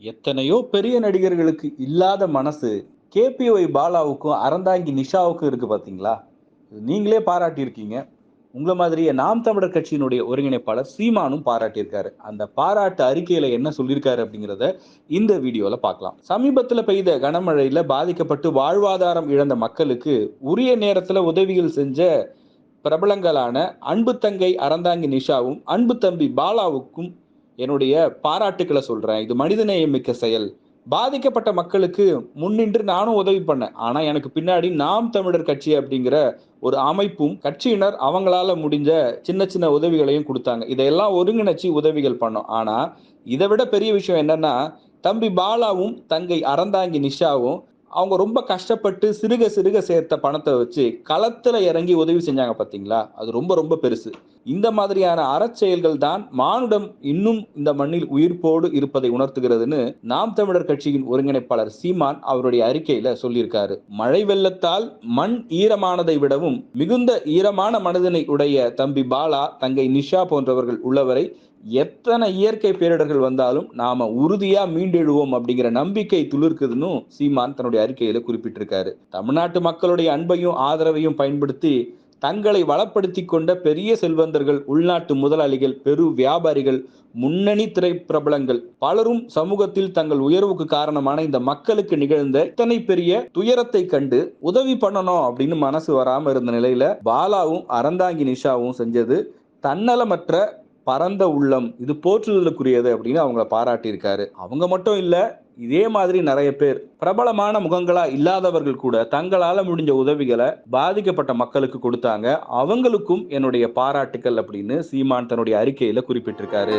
எத்தனையோ பெரிய நடிகர்களுக்கு இல்லாத மனசு கேபிஒய் பாலாவுக்கும் அறந்தாங்கி நிஷாவுக்கும் இருக்கு பாத்தீங்களா? நீங்களே பாராட்டியிருக்கீங்க. உங்களை மாதிரியே நாம் தமிழர் கட்சியினுடைய ஒருங்கிணைப்பாளர் சீமானும் பாராட்டியிருக்காரு. அந்த பாராட்டு அறிக்கையில என்ன சொல்லியிருக்காரு அப்படிங்கிறத இந்த வீடியோல பார்க்கலாம். சமீபத்துல பெய்த கனமழையில பாதிக்கப்பட்டு வாழ்வாதாரம் இழந்த மக்களுக்கு உரிய நேரத்துல உதவிகள் செஞ்ச பிரபலங்களான அன்பு தங்கை அறந்தாங்கி நிஷாவும் அன்பு தம்பி பாலாவுக்கும் என்னுடைய பாராட்டுக்களை சொல்கிறேன் இது மனிதநேயம் மிக்க செயல். பாதிக்கப்பட்ட மக்களுக்கு முன்னின்று நானும் உதவி பண்ணேன். ஆனா எனக்கு பின்னாடி நாம் தமிழர் கட்சி அப்படிங்கிற ஒரு அமைப்பும் கட்சியினர் அவங்களால முடிஞ்ச சின்ன சின்ன உதவிகளையும் கொடுத்தாங்க. இதையெல்லாம் ஒருங்கிணைச்சு உதவிகள் பண்ணோம். ஆனா இதை விட பெரிய விஷயம் என்னன்னா தம்பி பாலாவும் தங்கை அறந்தாங்கி நிஷாவும் அவங்க ரொம்ப கஷ்டப்பட்டு சிறுக சிறுக சேர்த்த பணத்தை வச்சு களத்துல இறங்கி உதவி செஞ்சாங்க பாத்தீங்களா? அது ரொம்ப ரொம்ப பெருசு. இந்த மாதிரியான அறச்செயல்கள் தான் மானுடம் இன்னும் இந்த மண்ணில் உயிர்ப்போடு இருப்பதை உணர்த்துகிறதுன்னு நாம் தமிழர் கட்சியின் ஒருங்கிணைப்பாளர் சீமான் அவருடைய அறிக்கையில சொல்லியிருக்காரு. மழை வெள்ளத்தால் மண் ஈரமானதை விடவும் மிகுந்த ஈரமான மனதினை உடைய தம்பி பாலா தங்கை நிஷா போன்றவர்கள் உள்ளவரை எத்தனை இயற்கை பேரிடர்கள் வந்தாலும் நாம உறுதியா மீண்டெழுவோம் அப்படிங்கிற நம்பிக்கை துளிர்க்குதுன்னு சீமான் தன்னுடைய அறிக்கையில குறிப்பிட்டிருக்காரு. தமிழ்நாட்டு மக்களுடைய அன்பையும் ஆதரவையும் பயன்படுத்தி தங்களை வளப்படுத்தி கொண்ட பெரிய செல்வந்தர்கள் உள்நாட்டு முதலாளிகள் பெரு வியாபாரிகள் முன்னணி திரைப்பிரபலங்கள். பலரும் சமூகத்தில் தங்கள் உயர்வுக்கு காரணமான இந்த மக்களுக்கு நிகழ்ந்த இத்தனை பெரிய துயரத்தை கண்டு உதவி பண்ணணும் அப்படின்னு மனசு வராம இருந்த நிலையில பாலாவும் அறந்தாங்கி நிஷாவும் செஞ்சது தன்னலமற்ற பரந்த உள்ளம் இது போற்றுதலுக்குரியது அப்படின்னு அவங்கள பாராட்டியிருக்காரு. அவங்க மட்டும் இல்லை இதே மாதிரி நிறைய பேர் பிரபலமான முகங்களா இல்லாதவர்கள் கூட தங்களால முடிஞ்ச உதவிகளை பாதிக்கப்பட்ட மக்களுக்கு கொடுத்தாங்க. அவங்களுக்கும் என்னுடைய பாராட்டுக்கள் அப்படின்னு சீமான் தன்னுடைய அறிக்கையில குறிப்பிட்டிருக்காரு.